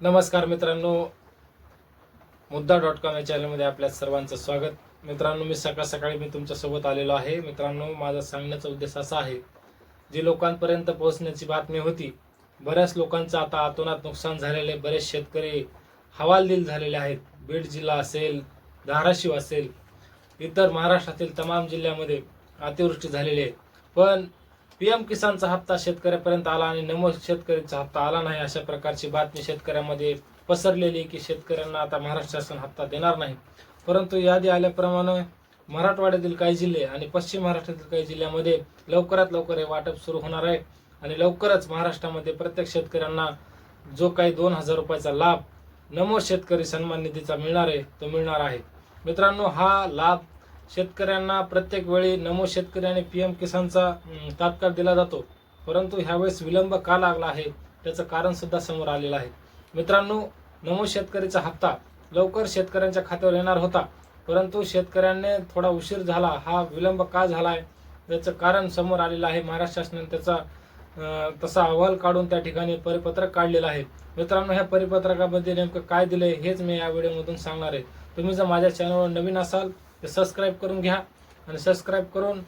नमस्कार मित्रांनो. मुद्दा डॉट कॉम या चॅनलमध्ये आपल्या सर्वांचं स्वागत. मित्रांनो मी सकाळ सकाळी मी तुमच्यासोबत आलेलो आहे. मित्रांनो माझा सांगण्याचा उद्देश असा आहे जी लोकांपर्यंत पोहोचण्याची बातमी होती बऱ्याच लोकांचं आता आतोनात नुकसान झालेले बरेच शेतकरी हवालदिल झालेले आहेत. बीड जिल्हा असेल धाराशिव असेल इतर महाराष्ट्रातील तमाम जिल्ह्यामध्ये अतिवृष्टी झालेली आहे. पण पी एम किसानचा हप्ता शेतकऱ्यापर्यंत आला आणि नमो शेतकऱ्यांचा हप्ता आला नाही अशा प्रकारची बातमी शेतकऱ्यामध्ये पसरलेली आहे की शेतकऱ्यांना आता महाराष्ट्र शासन हप्ता देणार नाही. परंतु यादी आल्याप्रमाणे मराठवाड्यातील काही जिल्हे आणि पश्चिम महाराष्ट्रातील काही जिल्ह्यामध्ये लवकरात लवकर हे वाटप सुरू होणार आहे आणि लवकरच महाराष्ट्रामध्ये प्रत्येक शेतकऱ्यांना जो काही दोन हजार रुपयाचा लाभ नमो शेतकरी सन्मान निधीचा मिळणार आहे तो मिळणार आहे. मित्रांनो हा लाभ शेतकऱ्यांना प्रत्येक वेळी नमो शेतकरी आणि पी एम किसानचा तात्काळ दिला जातो. परंतु ह्यावेळेस विलंब का लागला आहे? त्याचं कारणसुद्धा समोर आलेलं आहे. मित्रांनो नमो शेतकरीचा हप्ता लवकर शेतकऱ्यांच्या खात्यावर येणार होता. परंतु शेतकऱ्यांनी थोडा उशीर झाला. हा विलंब का झाला आहे याचं कारण समोर आलेलं आहे. महाराष्ट्र शासनाने त्याचा तसा अहवाल काढून त्या ठिकाणी परिपत्रक काढलेलं आहे. मित्रांनो ह्या परिपत्रकामध्ये नेमकं काय दिलंय हेच मी या व्हिडिओमधून सांगणार आहे. तुम्ही जर माझ्या चॅनलवर नवीन असाल ते सबस्क्राईब करून घ्या आणि सबस्क्राईब करून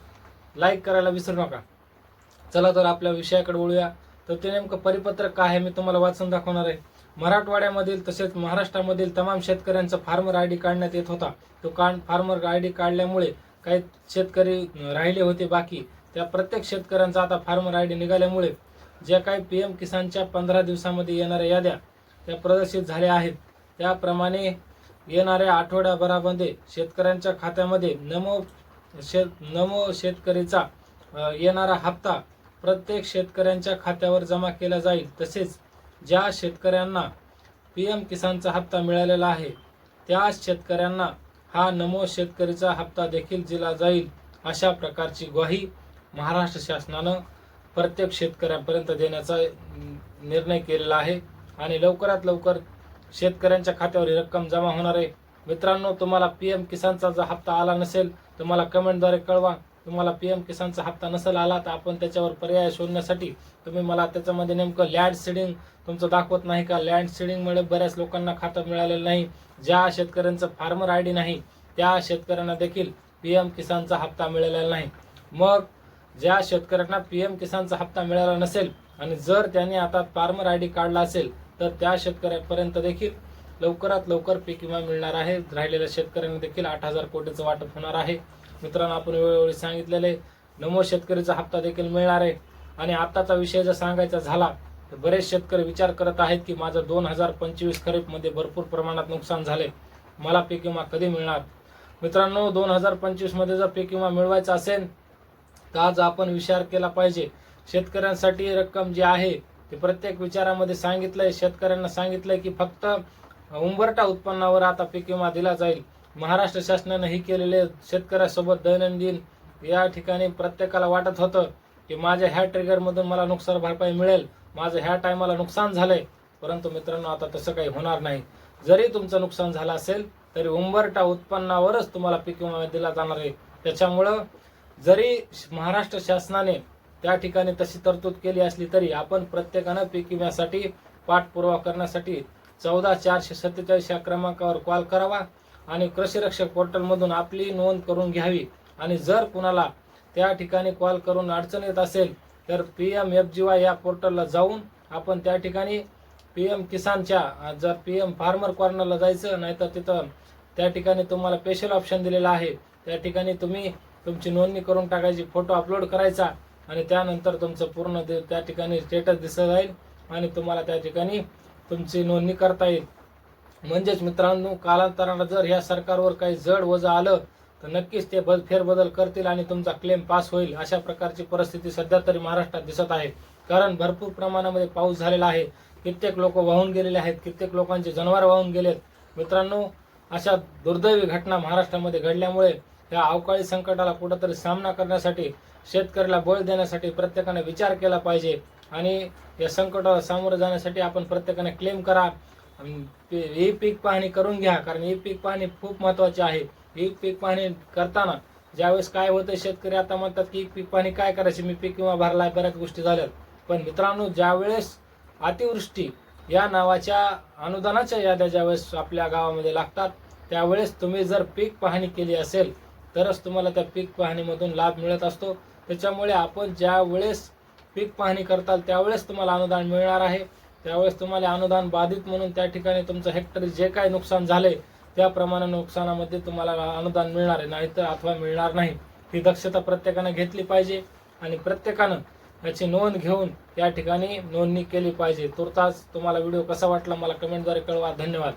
लाईक करायला विसरू नका. चला तर आपल्या विषयाकडे वळूया. तर ते नेमकं परिपत्रक काय आहे मी तुम्हाला वाचून दाखवणार आहे. मराठवाड्यामधील तसेच महाराष्ट्रामधील तमाम शेतकऱ्यांचा फार्मर आय डी काढण्यात येत होता. तो का फार्मर आय डी काढल्यामुळे काही शेतकरी राहिले होते बाकी. त्या प्रत्येक शेतकऱ्यांचा आता फार्मर आय डी निघाल्यामुळे ज्या काही पी एम किसानच्या पंधरा दिवसामध्ये येणाऱ्या याद्या त्या प्रदर्शित झाल्या आहेत. त्याप्रमाणे येणाऱ्या आठवड्याभरामध्ये शेतकऱ्यांच्या खात्यामध्ये नमो शेत नमो शेतकरीचा येणारा हप्ता प्रत्येक शेतकऱ्यांच्या खात्यावर जमा केला जाईल. तसेच ज्या शेतकऱ्यांना पी एम किसानचा हप्ता मिळालेला आहे त्या शेतकऱ्यांना हा नमो शेतकरीचा हप्ता देखील दिला जाईल अशा प्रकारची ग्वाही महाराष्ट्र शासनानं प्रत्येक शेतकऱ्यांपर्यंत देण्याचा निर्णय केलेला आहे. आणि लवकरात लवकर शेतकऱ्यांच्या खात्यावर ही रक्कम जमा होणार आहे. मित्रांनो तुम्हाला पी एम किसानचा जर हप्ता आला नसेल तर मला कमेंटद्वारे कळवा. तुम्हाला पी एम किसानचा हप्ता नसेल आला तर आपण त्याच्यावर पर्याय शोधण्यासाठी तुम्ही मला त्याच्यामध्ये नेमकं लँड सीडिंग तुमचं दाखवत नाही का? लँड सीडिंगमुळे बऱ्याच लोकांना खातं मिळालेलं नाही. ज्या शेतकऱ्यांचं फार्मर आय डी नाही त्या शेतकऱ्यांना देखील पी एम किसानचा हप्ता मिळालेला नाही. मग ज्या शेतकऱ्यांना पी एम किसानचा हप्ता मिळाला नसेल आणि जर त्यांनी आता फार्मर आय डी काढला असेल तर त्या शेतकऱ्यांपर्यंत देखील लवकरात लवकर पीक विमा मिळणार आहे. राहिलेल्या शेतकऱ्यांना देखील आठ हजार कोटीचं वाटप होणार आहे. मित्रांनो आपण वेळोवेळी सांगितलेले नमो शेतकरीचा हप्ता देखील मिळणार आहे. आणि आत्ताचा विषय जर सांगायचा झाला तर बरेच शेतकरी विचार करत आहेत की माझं दोन हजार पंचवीस खरीपमध्ये भरपूर प्रमाणात नुकसान झाले. मला पीक विमा कधी मिळणार? मित्रांनो दोन हजार पंचवीसमध्ये जर पीक विमा मिळवायचा असेल तर आज आपण विचार केला पाहिजे. शेतकऱ्यांसाठी रक्कम जी आहे ते प्रत्येक विचारामध्ये सांगितलंय शेतकऱ्यांना सांगितलंय की फक्त उंबरटा उत्पन्नावर आता पीक विमा दिला जाईल. महाराष्ट्र शासनानं ही केलेले शेतकऱ्यासोबत दैनंदिन या ठिकाणी प्रत्येकाला वाटत होतं की माझ्या ह्या ट्रिगरमधून मला नुकसान भरपाई मिळेल माझं ह्या टायमाला नुकसान झालंय. परंतु मित्रांनो आता तसं काही होणार नाही. जरी तुमचं नुकसान झालं असेल तरी उंबरटा उत्पन्नावरच तुम्हाला पीक विमा दिला जाणार आहे. त्याच्यामुळं जरी महाराष्ट्र शासनाने त्या ठिकाणी तशी तरतूद केली असली तरी आपण प्रत्येकानं पीक विम्यासाठी पाठपुरावा करण्यासाठी चौदा चारशे सत्तेचाळीस या क्रमांकावर कॉल करावा आणि कृषी रक्षक पोर्टलमधून आपली नोंद करून घ्यावी. आणि जर कुणाला त्या ठिकाणी कॉल करून अडचण येत असेल तर P M F G Y या पोर्टलला जाऊन आपण त्या ठिकाणी पी एम किसानच्या जर पी एम फार्मर कॉर्नरला जायचं नाहीतर तिथं त्या ठिकाणी तुम्हाला स्पेशल ऑप्शन दिलेला आहे. त्या ठिकाणी तुम्ही तुमची नोंदणी करून टाकायची फोटो अपलोड करायचा. आणि त्यानंतर तुमचं पूर्ण दि- त्या ठिकाणी स्टेटस दिसत जाईल आणि तुम्हाला त्या ठिकाणी तुमची नोंदणी करता येईल. म्हणजेच मित्रांनो कालांतरानं जर ह्या सरकारवर काही जड वजं आलं तर नक्कीच ते बद फेरबदल करतील आणि तुमचा क्लेम पास होईल अशा प्रकारची परिस्थिती सध्या तरी महाराष्ट्रात दिसत आहे. कारण भरपूर प्रमाणामध्ये पाऊस झालेला आहे. कित्येक लोक वाहून गेलेले आहेत. कित्येक लोकांचे जनावर वाहून गेलेत. मित्रांनो अशा दुर्दैवी घटना महाराष्ट्रामध्ये घडल्यामुळे या अवकाळी संकटाला कुठंतरी सामना करण्यासाठी शेतकऱ्याला बळ देण्यासाठी प्रत्येकाने विचार केला पाहिजे. आणि या संकटाला सामोरं जाण्यासाठी आपण प्रत्येकाने क्लेम करा. ही पीक पाहणी करून घ्या कारण ही पीक पाहणी खूप महत्वाची आहे. ही पीक पाहणी करताना ज्यावेळेस काय होतं शेतकरी आता म्हणतात की पीक पाहणी काय करायची? मी पीक विमा भरला बऱ्याच गोष्टी झाल्यात. पण मित्रांनो ज्यावेळेस अतिवृष्टी या नावाच्या अनुदानाच्या याद्या ज्यावेळेस आपल्या गावामध्ये लागतात त्यावेळेस तुम्ही जर पीक पाहणी केली असेल तरच तुम्हाला त्या पीक पाहणीमधून लाभ मिळत असतो. त्याच्यामुळे आपण ज्या वेळेस पीक पाहणी करताल त्यावेळेस तुम्हाला अनुदान मिळणार आहे. त्यावेळेस तुम्हाला अनुदान बाधित म्हणून त्या ठिकाणी तुमचं हेक्टरी जे काय नुकसान झाले त्याप्रमाणे नुकसानामध्ये तुम्हाला अनुदान मिळणार आहे. नाहीतर अथवा मिळणार नाही. ही दक्षता प्रत्येकानं घेतली पाहिजे आणि प्रत्येकानं याची नोंद घेऊन या ठिकाणी नोंदणी केली पाहिजे. तुर्तास तुम्हाला व्हिडिओ कसा वाटला मला कमेंटद्वारे कळवा. धन्यवाद.